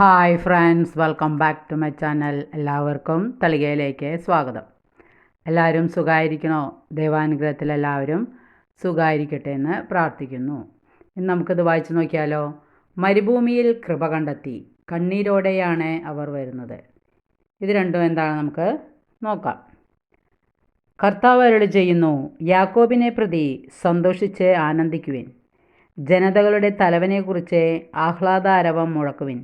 Hi friends welcome back to my channel. എല്ലാവർക്കും തളികയിലേക്ക് സ്വാഗതം. എല്ലാവരും സുഖമായിരിക്കണോ ദൈവാനുഗ്രഹത്തിൽ എല്ലാവരും സുഖമായിരിക്കട്ടെ എന്ന് പ്രാർത്ഥിക്കുന്നു. ഇന്ന് നമുക്കിത് വായിച്ചു നോക്കിയാലോ? മരുഭൂമിയിൽ കൃപ കണ്ടെത്തി കണ്ണീരോടെയാണ് അവർ വരുന്നത്. ഇത് രണ്ടും എന്താണ് നമുക്ക് നോക്കാം. കർത്താവ് അരുളി ചെയ്യുന്നു യാക്കോബിനെ പ്രതി സന്തോഷിച്ച് ആനന്ദിക്കുവിൻ. ജനതകളുടെ തലവനെക്കുറിച്ച് ആഹ്ലാദാരവം മുഴക്കുവിൻ.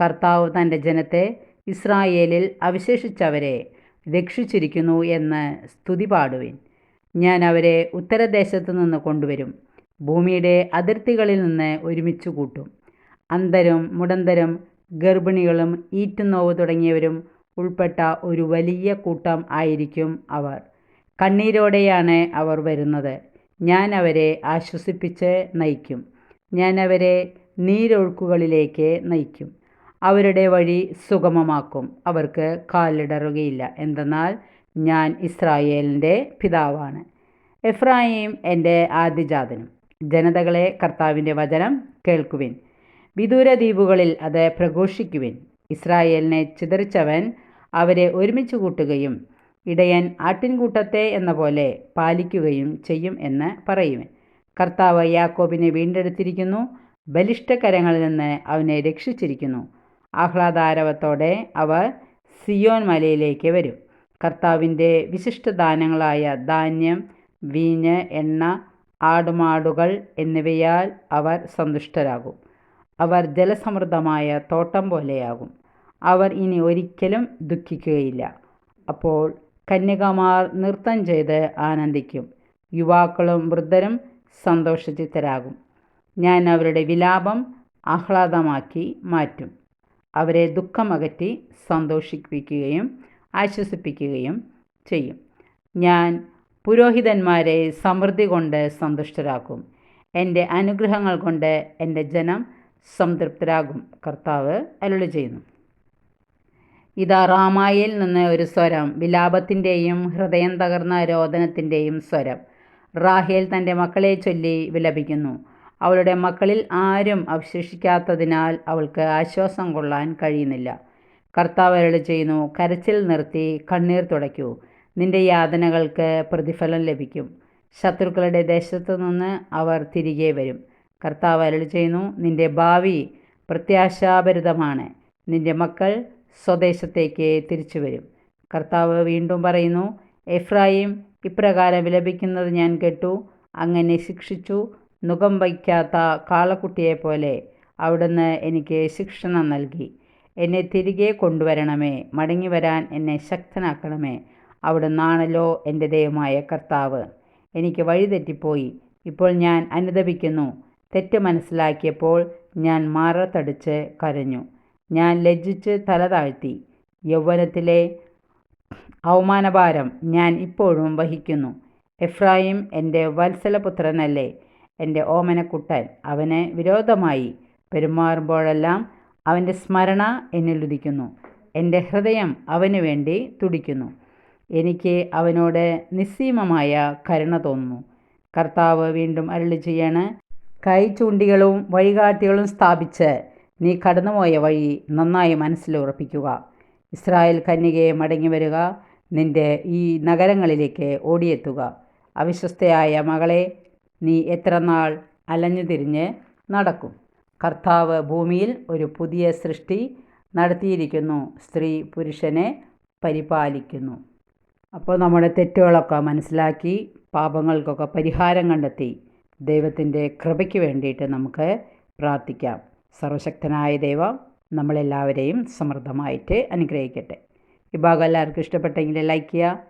കർത്താവ് തന്റെ ജനത്തെ ഇസ്രായേലിൽ അവശേഷിച്ചവരെ രക്ഷിച്ചിരിക്കുന്നു എന്ന് സ്തുതി പാടുവിൻ ഞാൻ അവരെ ഉത്തരദേശത്തു നിന്ന് കൊണ്ടുവരും. ഭൂമിയുടെ അതിർത്തികളിൽ നിന്ന് ഒരുമിച്ച് കൂട്ടും. അന്തരും മുടന്തരും ഗർഭിണികളും ഈറ്റുനോവ് തുടങ്ങിയവരും ഉൾപ്പെട്ട ഒരു വലിയ കൂട്ടം ആയിരിക്കും അവർ. കണ്ണീരോടെയാണ് അവർ വരുന്നത്. ഞാൻ അവരെ ആശ്വസിപ്പിച്ച് നയിക്കും. ഞാൻ അവരെ നീരൊഴുക്കുകളിലേക്ക് നയിക്കും. അവരുടെ വഴി സുഗമമാക്കും. അവർക്ക് കാലിടറുകയില്ല. എന്തെന്നാൽ ഞാൻ ഇസ്രായേലിന്റെ പിതാവാണ്. എഫ്രായിം എന്റെ ആദ്യജാതനും. ജനതകളെ കർത്താവിന്റെ വചനം കേൾക്കുവിൻ. വിദൂര ദ്വീപുകളിൽ അത് പ്രഘോഷിക്കുവിൻ. ഇസ്രായേലിനെ ചിതറിച്ചവൻ അവരെ ഒരുമിച്ച് കൂട്ടുകയും ഇടയൻ ആട്ടിൻകൂട്ടത്തെ എന്ന പോലെ പാലിക്കുകയും ചെയ്യും എന്ന് പറയുവൻ. കർത്താവ് യാക്കോബിനെ വീണ്ടെടുത്തിരിക്കുന്നു. ബലിഷ്ഠകരങ്ങളിൽ നിന്ന് അവനെ രക്ഷിച്ചിരിക്കുന്നു. ആഹ്ലാദാരവത്തോടെ അവർ സിയോൻ മലയിലേക്ക് വരും. കർത്താവിന്റെ വിശിഷ്ട ദാനങ്ങളായ ധാന്യം വീഞ്ഞ് എണ്ണ ആടുമാടുകൾ എന്നിവയാൽ അവർ സന്തുഷ്ടരാകും. അവർ ജലസമൃദ്ധമായ തോട്ടം പോലെയാകും. അവർ ഇനി ഒരിക്കലും ദുഃഖിക്കുകയില്ല. അപ്പോൾ കന്യകമാർ നൃത്തം ചെയ്ത് ആനന്ദിക്കും. യുവാക്കളും വൃദ്ധരും സന്തോഷചിത്തരാകും. ഞാൻ അവരുടെ വിലാപം ആഹ്ലാദമാക്കി മാറ്റും. അവരെ ദുഃഖമകറ്റി സന്തോഷിപ്പിക്കുകയും ആശ്വസിപ്പിക്കുകയും ചെയ്യും. ഞാൻ പുരോഹിതന്മാരെ സമൃദ്ധി കൊണ്ട് സന്തുഷ്ടരാക്കും. എന്റെ അനുഗ്രഹങ്ങൾ കൊണ്ട് എന്റെ ജനം സംതൃപ്തരാകും. കർത്താവ് അരുളി ചെയ്യുന്നു. ഇതാ റാമായിൽ നിന്ന് ഒരു സ്വരം വിലാപത്തിന്റെയും ഹൃദയം തകർന്ന രോദനത്തിന്റെയും സ്വരം. റാഹേൽ തന്റെ മക്കളെ ചൊല്ലി വിലപിക്കുന്നു. അവളുടെ മക്കളിൽ ആരും അവശേഷിക്കാത്തതിനാൽ അവൾക്ക് ആശ്വാസം കൊള്ളാൻ കഴിയുന്നില്ല. കർത്താവ് അരളി ചെയ്യുന്നു കരച്ചിൽ നിർത്തി കണ്ണീർ തുടയ്ക്കൂ. നിന്റെ യാതനകൾക്ക് പ്രതിഫലം ലഭിക്കും. ശത്രുക്കളുടെ ദേശത്തു നിന്ന് അവർ തിരികെ വരും. കർത്താവ് അരളി ചെയ്യുന്നു നിന്റെ ഭാവി പ്രത്യാശാഭരിതമാണ്. നിന്റെ മക്കൾ സ്വദേശത്തേക്ക് തിരിച്ചു വരും കർത്താവ് വീണ്ടും പറയുന്നു എഫ്രായിം ഇപ്രകാരം വിലപിക്കുന്നത് ഞാൻ കേട്ടു. അങ്ങനെ ശിക്ഷിച്ചു. മുഖം വയ്ക്കാത്ത കാളക്കുട്ടിയെപ്പോലെ അവിടുന്ന് എനിക്ക് ശിക്ഷണം നൽകി. എന്നെ തിരികെ കൊണ്ടുവരണമേ. മടങ്ങി വരാൻ എന്നെ ശക്തനാക്കണമേ. അവിടുന്നാണല്ലോ എന്റെ ദൈവമായ കർത്താവ്. എനിക്ക് വഴിതെറ്റിപ്പോയി ഇപ്പോൾ ഞാൻ അനുദപിക്കുന്നു. തെറ്റ് മനസ്സിലാക്കിയപ്പോൾ ഞാൻ മാറത്തടിച്ച് കരഞ്ഞു. ഞാൻ ലജ്ജിച്ച് തല താഴ്ത്തി. യൗവനത്തിലെ അവമാനഭാരം ഞാൻ ഇപ്പോഴും വഹിക്കുന്നു. എഫ്രായിം എന്റെ വത്സലപുത്രനല്ലേ? എന്റെ ഓമനക്കുട്ടൻ അവന് വിരോധമായി പെരുമാറുമ്പോഴെല്ലാം അവന്റെ സ്മരണ എന്നിൽ ഉദിക്കുന്നു. എന്റെ ഹൃദയം അവന് വേണ്ടി തുടിക്കുന്നു. എനിക്ക് അവനോട് നിസ്സീമമായ കരുണ തോന്നുന്നു. കർത്താവ് വീണ്ടും അരുളി ചെയ്യാണ് കൈ ചൂണ്ടികളും വഴികാട്ടികളും സ്ഥാപിച്ച് നീ കടന്നുപോയ വഴി നന്നായി മനസ്സിൽ ഉറപ്പിക്കുക. ഇസ്രായേൽ കന്യകയെ മടങ്ങി വരിക നിന്റെ ഈ നഗരങ്ങളിലേക്ക് ഓടിയെത്തുക. അവിശ്വസ്തയായ മകളെ നീ എത്ര നാൾ അലഞ്ഞു തിരിഞ്ഞ് നടക്കും? കർത്താവ് ഭൂമിയിൽ ഒരു പുതിയ സൃഷ്ടി നടത്തിയിരിക്കുന്നു. സ്ത്രീ പുരുഷനെ പരിപാലിക്കുന്നു. അപ്പോൾ നമ്മുടെ തെറ്റുകളൊക്കെ മനസ്സിലാക്കി പാപങ്ങൾക്കൊക്കെ പരിഹാരം കണ്ടെത്തി ദൈവത്തിന്റെ കൃപയ്ക്ക് വേണ്ടിയിട്ട് നമുക്ക് പ്രാർത്ഥിക്കാം. സർവശക്തനായ ദൈവം നമ്മളെല്ലാവരെയും സമൃദ്ധമായിട്ട് അനുഗ്രഹിക്കട്ടെ. ഈ ഭാഗം എല്ലാവർക്കും ഇഷ്ടപ്പെട്ടെങ്കിൽ ലൈക്ക് ചെയ്യുക